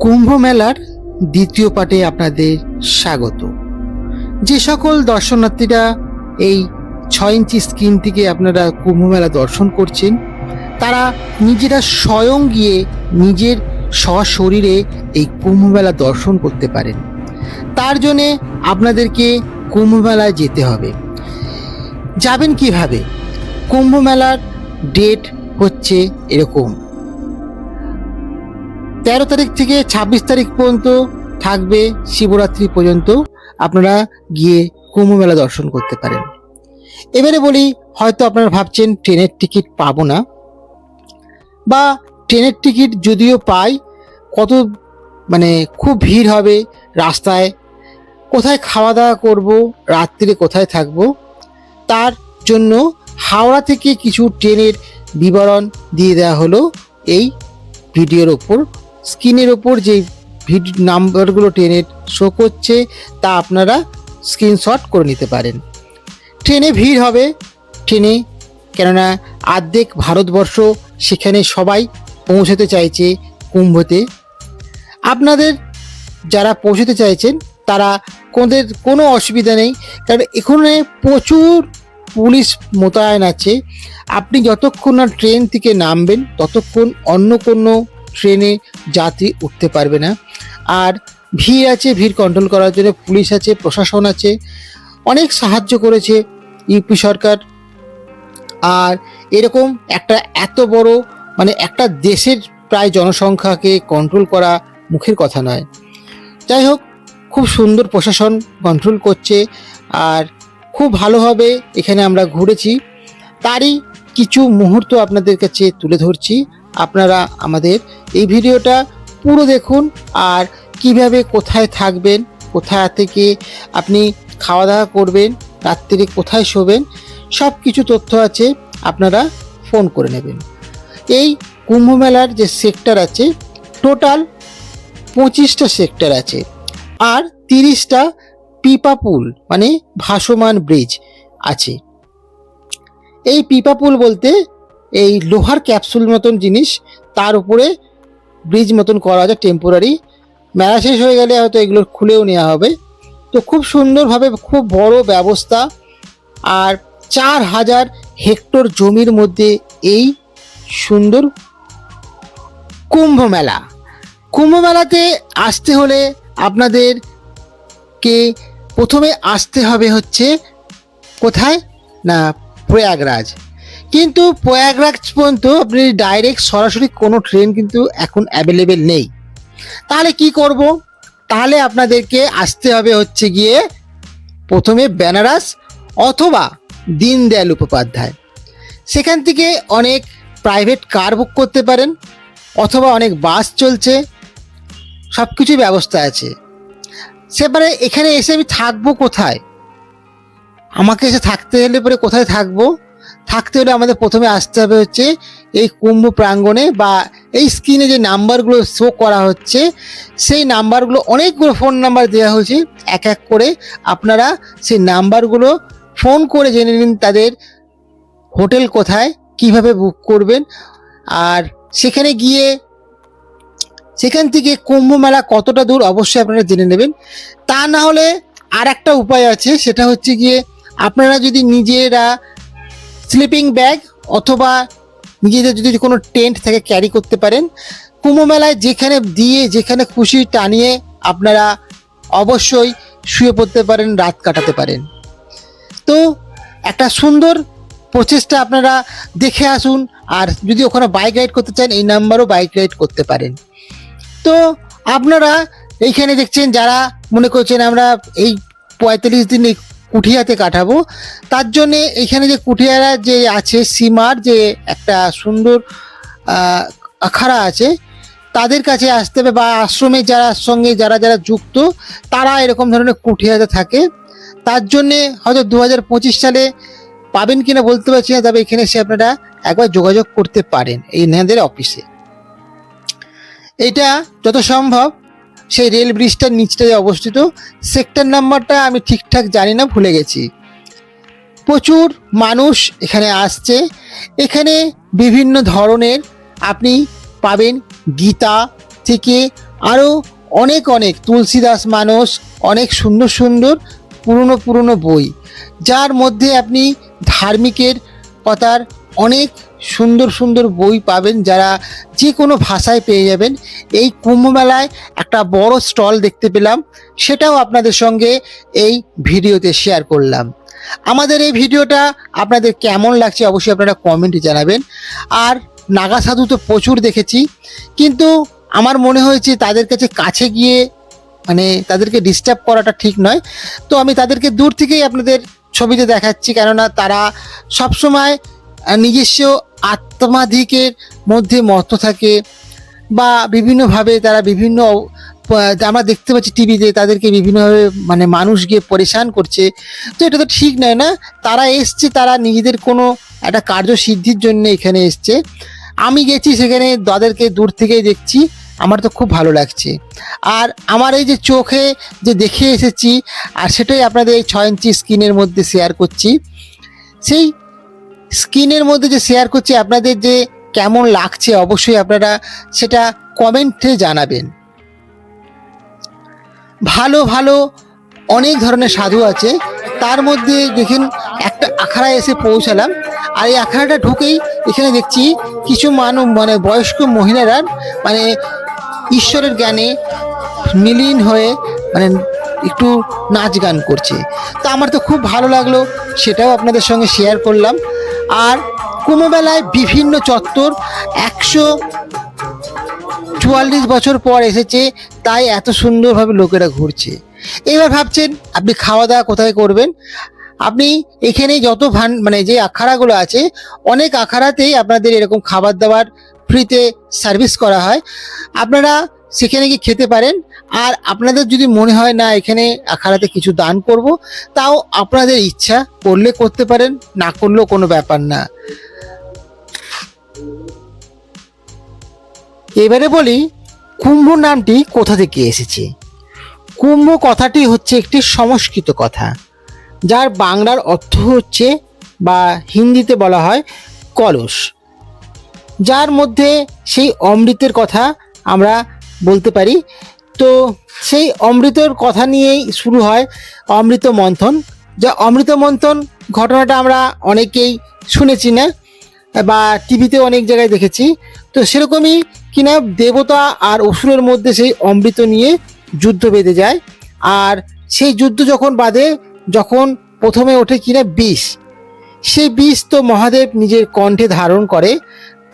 কুম্ভ মেলার দ্বিতীয় পাঠে আপনাদের স্বাগত। যে সকল দর্শনার্থীরা এই ছয় ইঞ্চি স্ক্রিন থেকে আপনারা কুম্ভ মেলা দর্শন করছেন, তারা নিজেরা স্বয়ং গিয়ে নিজের সশরীরে এই কুম্ভ মেলা দর্শন করতে পারেন। তার জন্যে আপনাদেরকে কুম্ভ মেলায় যেতে হবে। যাবেন কীভাবে? কুম্ভ মেলার ডেট হচ্ছে এরকম। তেরো তারিখ থেকে ছাব্বিশ তারিখ পর্যন্ত থাকবে শিবরাত্রি পর্যন্ত আপনারা গিয়ে কুম্ভ মেলা দর্শন করতে পারেন। এবারে বলি, হয়তো আপনারা ভাবছেন ট্রেনের টিকিট পাবো না। বা ট্রেনের টিকিট যদিও পাই, কত মানে খুব ভিড় হবে রাস্তায়, কোথায় খাওয়া দাওয়া করব, রাত্রিরে কোথায় থাকব, তার জন্য হাওড়া থেকে কিছু ট্রেনের বিবরণ দিয়ে দেওয়া হলো এই ভিডিওর ওপর। স্ক্রিনের ওপর যে ভিডিও নাম্বারগুলো ট্রেনের শো করছে, তা আপনারা স্ক্রিনশট করে নিতে পারেন। ট্রেনে ভিড় হবে। ট্রেনে কেননা আর্ধেক ভারতবর্ষ, সেখানে সবাই পৌঁছতে চাইছে কুম্ভতে। আপনাদের যারা পৌঁছতে চাইছেন, তারা কোদের কোনো অসুবিধা নেই, কারণ এখানে প্রচুর পুলিশ মোতায়েন আছে। আপনি যতক্ষণ না ট্রেন থেকে নামবেন, ততক্ষণ অন্য কোনো ট্রেনে যাত্রী উঠতে পারবে না। আর ভিড় আছে, ভিড় কন্ট্রোল করার জন্য পুলিশ আছে, প্রশাসন আছে। অনেক সাহায্য করেছে ইউপি সরকার। আর এরকম একটা এত বড় মানে একটা দেশের প্রায় জনসংখ্যাকে কন্ট্রোল করা মুখের কথা নয়। যাই হোক, খুব সুন্দর প্রশাসন কন্ট্রোল করছে। আর খুব ভালোভাবে এখানে আমরা ঘুরেছি। তারই কিছু মুহূর্ত আপনাদের কাছে তুলে ধরছি। আপনারা আমাদের এই ভিডিওটা পুরো দেখুন আর কীভাবে কোথায় থাকবেন কোথায় থেকে আপনি খাওয়া দাওয়া করবেন, রাত্রিরে কোথায় শোবেন সব কিছু তথ্য আছে, আপনারা ফোন করে নেবেন। এই কুম্ভ মেলার যে সেক্টর আছে, টোটাল পঁচিশটা সেক্টর আছে আর তিরিশটা পিপা পুল মানে ভাসমান ব্রিজ আছে। এই পিপা পুল বলতে এই লোহার ক্যাপসুল মতন জিনিস, তার উপরে ব্রিজ মতন করা আছে টেম্পোরারি মেলা শেষ হয়ে গেলে হয়তো এগুলো খুলেও নেওয়া হবে। তো খুব সুন্দরভাবে খুব বড় ব্যবস্থা। আর চার হাজার হেক্টর জমির মধ্যে এই সুন্দর কুম্ভ মেলা। কুম্ভ মেলাতে আসতে হলে আপনাদেরকে প্রথমে আসতে হবে হচ্ছে কোথায়? না, প্রয়াগরাজ। কিন্তু প্রয়াগরাজ পর্যন্ত আপনি ডাইরেক্ট সরাসরি কোনো ট্রেন কিন্তু এখন অ্যাভেলেবেল নেই। তাহলে কি করব? তাহলে আপনাদেরকে আসতে হবে হচ্ছে গিয়ে প্রথমে বেনারস অথবা দীনদয়াল উপাধ্যায় সেখান থেকে অনেক প্রাইভেট কার বুক করতে পারেন অথবা অনেক বাস চলছে সব কিছুই ব্যবস্থা আছে। সেবারে এখানে এসে আমি থাকব কোথায়? আমাকে এসে থাকতে হলে পরে কোথায় থাকব? থাকতে হলে আমাদের প্রথমে আসতে হবে হচ্ছে এই কুম্ভ প্রাঙ্গণে বা এই স্ক্রিনে যে নাম্বারগুলো শো করা হচ্ছে, সেই নাম্বারগুলো অনেকগুলো ফোন নাম্বার দেওয়া হয়েছে, এক এক করে আপনারা সেই নাম্বারগুলো ফোন করে জেনে নিন তাদের হোটেল কোথায়, কীভাবে বুক করবেন। আর সেখানে গিয়ে সেখান থেকে কুম্ভ মেলা কতটা দূর অবশ্যই আপনারা জেনে নেবেন। তা না হলে আর একটা উপায় আছে, সেটা হচ্ছে গিয়ে আপনারা যদি নিজেরা স্লিপিং ব্যাগ অথবা নিজেদের যদি কোনো টেন্ট থেকে ক্যারি করতে পারেন। কুম্ভ মেলায় যেখানে দিয়ে, যেখানে খুশি টানিয়ে আপনারা অবশ্যই শুয়ে পড়তে পারেন, রাত কাটাতে পারেন। তো একটা সুন্দর প্রচেষ্টা আপনারা দেখে আসুন। আর যদি ওখানে বাইক রাইড করতে চান, এই নাম্বারও বাইক রাইড করতে পারেন। তো আপনারা এইখানে দেখছেন, যারা মনে করছেন আমরা এই পঁয়তাল্লিশ দিন কুঠিয়াতে কাটাবো। তার জন্যে এখানে যে কুঠিয়ারা যে আছে, সীমার যে একটা সুন্দর আখাড়া আছে, তাদের কাছে আসতে হবে বা আশ্রমে যারা সঙ্গে যারা যারা যুক্ত, তারা এরকম ধরনের কুঠিয়াতে থাকে। তার জন্যে হয়তো দু হাজার পঁচিশ সালে পাবেন কিনা বলতে পারছি না, তবে এখানে এসে আপনারা একবার যোগাযোগ করতে পারেন এই নেদের অফিসে। এটা যত সম্ভব সেই রেল ব্রিজটার নিচটায় অবস্থিত সেক্টর নাম্বারটা আমি ঠিকঠাক জানি না, ভুলে গেছি। প্রচুর মানুষ এখানে আসছে। এখানে বিভিন্ন ধরনের আপনি পাবেন গীতা থেকে আরও অনেক অনেক তুলসীদাস মানস অনেক সুন্দর সুন্দর পুরনো পুরনো বই, যার মধ্যে আপনি ধার্মিকের কথার অনেক সুন্দর সুন্দর বই পাবেন যারা যে কোনো ভাষায় পেয়ে যাবেন। এই কুম্ভমেলায় একটা বড় স্টল দেখতে পেলাম, সেটাও আপনাদের সঙ্গে এই ভিডিওতে শেয়ার করলাম। আমাদের এই ভিডিওটা আপনাদের কেমন লাগছে অবশ্যই আপনারা কমেন্টে জানাবেন। আর নাগা সাধু তো প্রচুর দেখেছি, কিন্তু আমার মনে হয়েছে তাদের কাছে কাছে গিয়ে মানে তাদেরকে ডিস্টার্ব করাটা ঠিক নয়। তো আমি তাদেরকে দূর থেকেই আপনাদের ছবিতে দেখাচ্ছি, কেননা তারা সবসময় নিজস্ব আত্মাধিকের মধ্যে মত থাকে বা বিভিন্নভাবে তারা বিভিন্ন আমরা দেখতে পাচ্ছি টিভিতে তাদেরকে বিভিন্নভাবে মানে মানুষ গিয়ে পরেশান করছে। তো এটা তো ঠিক নয় না? তারা এসছে, তারা নিজেদের কোনো একটা কার্যসিদ্ধির জন্য এখানে এসছে। আমি গেছি সেখানে, তাদেরকে দূর থেকেই দেখছি। আমার তো খুব ভালো লাগছে। আর আমার এই যে চোখে যে দেখে এসেছি, আর সেটাই আপনাদের এই ছয় ইঞ্চি স্ক্রিনের মধ্যে শেয়ার করছি। সেই স্ক্রিনের মধ্যে যে শেয়ার করছি, আপনাদের যে কেমন লাগছে অবশ্যই আপনারা সেটা কমেন্টে জানাবেন। ভালো ভালো অনেক ধরনের সাধু আছে। তার মধ্যে দেখুন, একটা আখড়ায় এসে পৌঁছালাম। আর এই আখড়াটা ঢুকেই এখানে দেখছি কিছু মানুষ মানে বয়স্ক মহিলারা মানে ঈশ্বরের জ্ঞানে মিলিন হয়ে মানে একটু নাচ গান করছে। তা আমার তো খুব ভালো লাগল, সেটাও আপনাদের সঙ্গে শেয়ার করলাম। আর কুম্ভমেলায় বিভিন্ন চত্বর একশো চুয়াল্লিশ বছর পর এসেছে, তাই এত সুন্দরভাবে লোকেরা ঘুরছে। এবার ভাবছেন, আপনি খাওয়া দাওয়া কোথায় করবেন? আপনি এখানে যত ভান মানে যে আখাড়াগুলো আছে, অনেক আখাড়াতেই আপনাদের এরকম খাবার দাবার ফ্রিতে সার্ভিস করা হয়। আপনারা সেখানে গিয়ে খেতে পারেন। আর আপনাদের যদি মনে হয়, না, এখানে আখাড়াতে কিছু দান করব, তাও আপনাদের ইচ্ছা করলে করতে পারেন, না করলেও কোনো ব্যাপার না। এবারে বলি, কুম্ভ নামটি কোথা থেকে এসেছে? কুম্ভ কথাটি হচ্ছে একটি সংস্কৃত কথা, যার বাংলার অর্থ হচ্ছে, বা হিন্দিতে বলা হয়, কলস। যার মধ্যে সেই অমৃতের কথা আমরা বলতে পারি। তো সেই অমৃতর কথা নিয়েই শুরু হয় অমৃত মন্থন। যা অমৃত মন্থন ঘটনাটা আমরা অনেকেই শুনেছি না, বা টিভিতে অনেক জায়গায় দেখেছি। তো সেরকমই কিনা দেবতা আর অসুরের মধ্যে সেই অমৃত নিয়ে যুদ্ধ বেঁধে যায়। আর সেই যুদ্ধ যখন বাঁধে, যখন প্রথমে ওঠে কিনা বিষ। সেই বিষ তো মহাদেব নিজের কণ্ঠে ধারণ করে।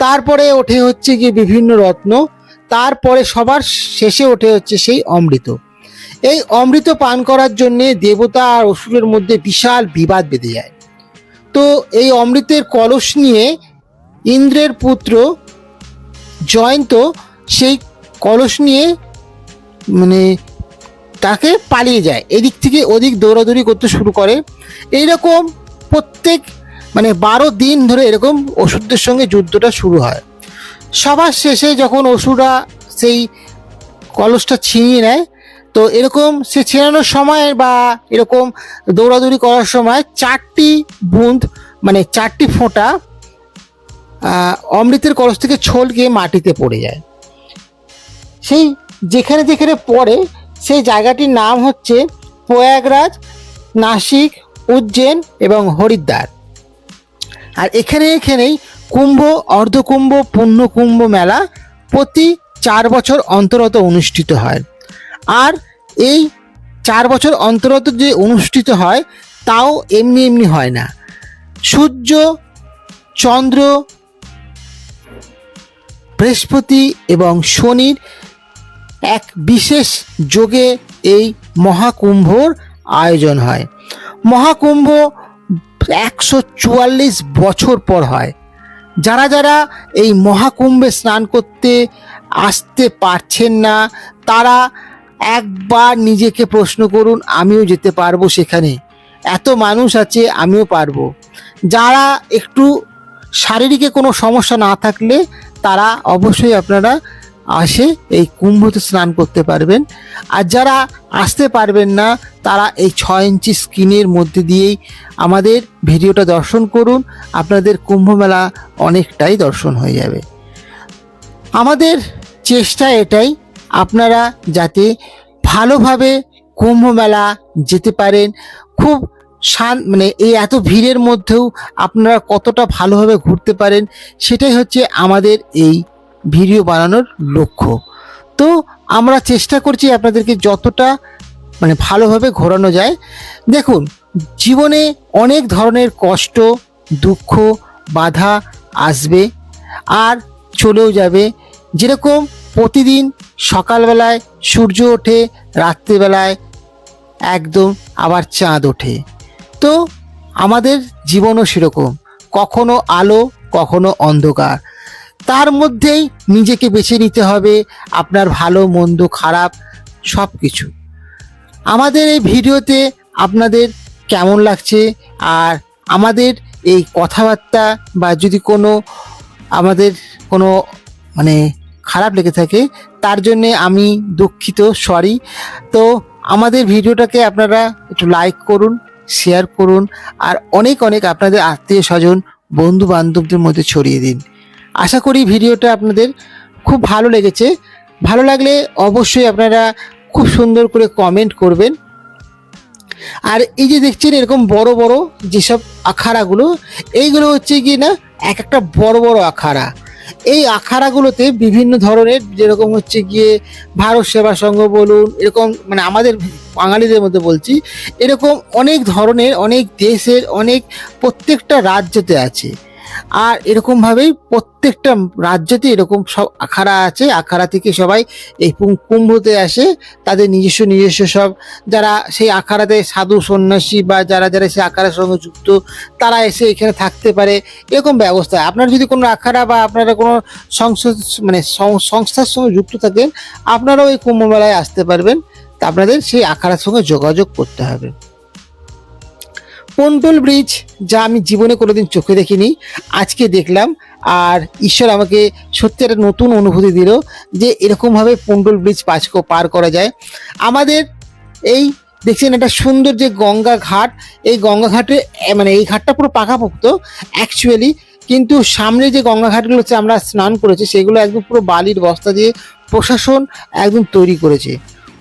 তারপরে ওঠে হচ্ছে গিয়ে বিভিন্ন রত্ন, তারপরে সবার শেষে ওঠে হচ্ছে সেই অমৃত। এই অমৃত পান করার জন্য দেবতা আর অসুরের মধ্যে বিশাল বিবাদ বেঁধে যায়। তো এই অমৃতের কলস নিয়ে ইন্দ্রের পুত্র জয়ন্ত সেই কলস নিয়ে মানে তাকে পালিয়ে যায়। এদিক থেকে ওদিক দৌড়াদৌড়ি করতে শুরু করে। এইরকম প্রত্যেক মানে বারো দিন ধরে এরকম ওষুধদের সঙ্গে যুদ্ধটা শুরু হয়। সবার শেষে যখন অসুররা সেই কলসটা ছিনিয়ে নেয়, তো এরকম সে ছেড়ানোর সময় বা এরকম দৌড়াদৌড়ি করার সময় চারটি বুঁদ মানে চারটি ফোঁটা অমৃতের কলস থেকে ছলকে মাটিতে পড়ে যায়। সেই যেখানে যেখানে পড়ে, সেই জায়গাটির নাম হচ্ছে প্রয়াগরাজ, নাসিক উজ্জৈন এবং হরিদ্বার। আর এখানে এখানেই কুম্ভ, অর্ধকুম্ভ পূর্ণকুম্ভ মেলা প্রতি চার বছর অন্তরত অনুষ্ঠিত হয়। আর এই চার বছর অন্তরত যে অনুষ্ঠিত হয়, তাও এমনি এমনি হয় না। সূর্য, চন্দ্র, বৃহস্পতি এবং শনির এক বিশেষ যোগে এই মহাকুম্ভর আয়োজন হয়। মহাকুম্ভ একশো চুয়াল্লিশ বছর পর হয়। যারা যারা এই মহাকুম্ভে স্নান করতে আসতে পারছেন না, তারা একবার নিজেকে প্রশ্ন করুন, আমিও যেতে পারব সেখানে। এত মানুষ আছে, আমিও পারব। যারা একটু শারীরিকে কোনো সমস্যা না থাকলে, তারা অবশ্যই আপনারা আসে, এই কুম্ভতে স্নান করতে পারবেন। আর যারা আসতে পারবেন না, তারা এই ছয় ইঞ্চি স্ক্রিনের মধ্যে দিয়েই আমাদের ভিডিওটা দর্শন করুন। আপনাদের কুম্ভ মেলা অনেকটাই দর্শন হয়ে যাবে। আমাদের চেষ্টা এটাই, আপনারা যাতে ভালোভাবে কুম্ভ মেলা যেতে পারেন। খুব শান মানে এই এত ভিড়ের মধ্যেও আপনারা কতটা ভালোভাবে ঘুরতে পারেন, সেটাই হচ্ছে আমাদের এই ভিডিও বানানোর লক্ষ্য। তো আমরা চেষ্টা করছি আপনাদেরকে যতটা মানে ভালোভাবে ঘোরানো যায়। দেখুন, জীবনে অনেক ধরনের কষ্ট, দুঃখ, বাধা আসবে আর চলেও যাবে। যেরকম প্রতিদিন সকালবেলায় সূর্য ওঠে, রাত্রিবেলায় একদম আবার চাঁদ ওঠে। তো আমাদের জীবনও সেরকম। কখনো আলো, কখনো অন্ধকার। তার মধ্যেই নিজেকে বেছে নিতে হবে, আপনার ভালো, মন্দ, খারাপ সব কিছু আমাদের এই ভিডিওতে আপনাদের কেমন লাগছে? আর আমাদের এই কথাবার্তা বা যদি কোনো আমাদের কোনো মানে খারাপ লেগে থাকে, তার জন্যে আমি দুঃখিত সরি তো আমাদের ভিডিওটাকে আপনারা একটু লাইক করুন শেয়ার করুন, আর অনেক অনেক আপনাদের আত্মীয় স্বজন বন্ধু বান্ধবদের মধ্যে ছড়িয়ে দিন। আশা করি ভিডিওটা আপনাদের খুব ভালো লেগেছে। ভালো লাগলে অবশ্যই আপনারা খুব সুন্দর করে কমেন্ট করবেন। আর এই যে দেখছেন এরকম বড় বড় যেসব আখাড়াগুলো, এইগুলো হচ্ছে কি না এক একটা বড় বড় আখাড়া। এই আখাড়াগুলোতে বিভিন্ন ধরনের যেরকম হচ্ছে গিয়ে ভারত সেবা সংঘ বলুন, এরকম মানে আমাদের বাঙালিদের মধ্যে বলছি, এরকম অনেক ধরনের, অনেক দেশের, অনেক প্রত্যেকটা রাজ্যতে আছে। আর এরকমভাবেই প্রত্যেকটা রাজ্যতে এরকম সব আখাড়া আছে। আখাড়া থেকে সবাই এই কুম্ভতে আসে। তাদের নিজস্ব নিজস্ব সব যারা সেই আখাড়াতে সাধু সন্ন্যাসী বা যারা যারা সেই আখাড়ার সঙ্গে যুক্ত, তারা এসে এখানে থাকতে পারে। এরকম ব্যবস্থা। আপনার যদি কোনো আখাড়া বা আপনারা কোনো সংস্থা মানে সংস্থার সঙ্গে যুক্ত থাকেন, আপনারাও এই কুম্ভ মেলায় আসতে পারবেন। তা আপনাদের সেই আখাড়ার সঙ্গে যোগাযোগ করতে হবে। পন্টল ব্রিজ, যা আমি জীবনে কোনোদিন চোখে দেখিনি, আজকে দেখলাম। আর ঈশ্বর আমাকে সত্যি একটা নতুন অনুভূতি দিল যে এরকমভাবে পন্টল ব্রিজ পাঁচ পার করা যায়। আমাদের এই দেখছেন একটা সুন্দর যে গঙ্গা ঘাট, এই গঙ্গা ঘাটে মানে এই ঘাটটা পুরো পাকাপোক্ত অ্যাকচুয়ালি কিন্তু সামনে যে গঙ্গা ঘাটগুলো হচ্ছে, আমরা স্নান করেছি, সেগুলো একদম পুরো বালির বস্তা দিয়ে প্রশাসন একদম তৈরি করেছে।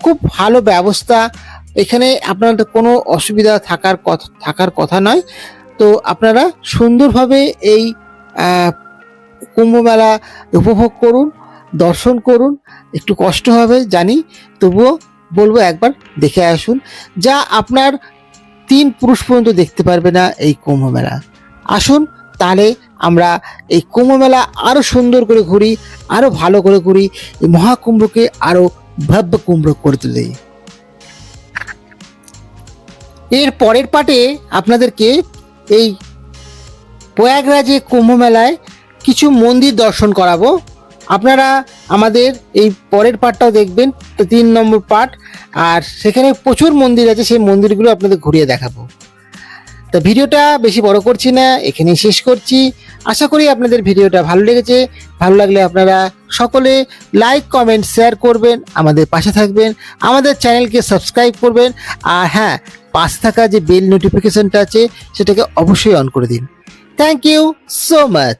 খুব ভালো ব্যবস্থা এখানে আপনাদের কোনো অসুবিধা থাকার কথা থাকার কথা নয়। তো আপনারা সুন্দরভাবে এই কুম্ভমেলা উপভোগ করুন, দর্শন করুন। একটু কষ্ট হবে, জানি। তবুও বলব একবার দেখে আসুন। যা আপনার তিন পুরুষ পর্যন্ত দেখতে পারবে না এই কুম্ভমেলা। আসুন, তাহলে আমরা এই কুম্ভ আরও সুন্দর করে ঘুরি আরও ভালো করে ঘুরি, এই মহাকুম্ভকে আরও ভব্য কুম্ভ করে তুলি। এর পরের পাটে আপনাদেরকে এই প্রয়াগরাজে কুম্ভ মেলায় কিছু মন্দির দর্শন করাবো। আপনারা আমাদের এই পরের পার্টটাও দেখবেন, তিন নম্বর পার্ট আর সেখানে প্রচুর মন্দির আছে, সেই মন্দিরগুলো আপনাদের ঘুরিয়ে দেখাবো। তো ভিডিওটা বেশি বড় করছি না, এখানেই শেষ করছি। আশা করি আপনাদের ভিডিওটা ভালো লেগেছে। ভালো লাগলে আপনারা সকলে লাইক কমেন্ট শেয়ার করবেন, আমাদের পাশে থাকবেন, আমাদের চ্যানেলকে সাবস্ক্রাইব করবেন, আর হ্যাঁ পাশে থাকা যে বেল নোটিফিকেশনটা আছে, সেটাকে অবশ্যই অন করে দিন। Thank you so much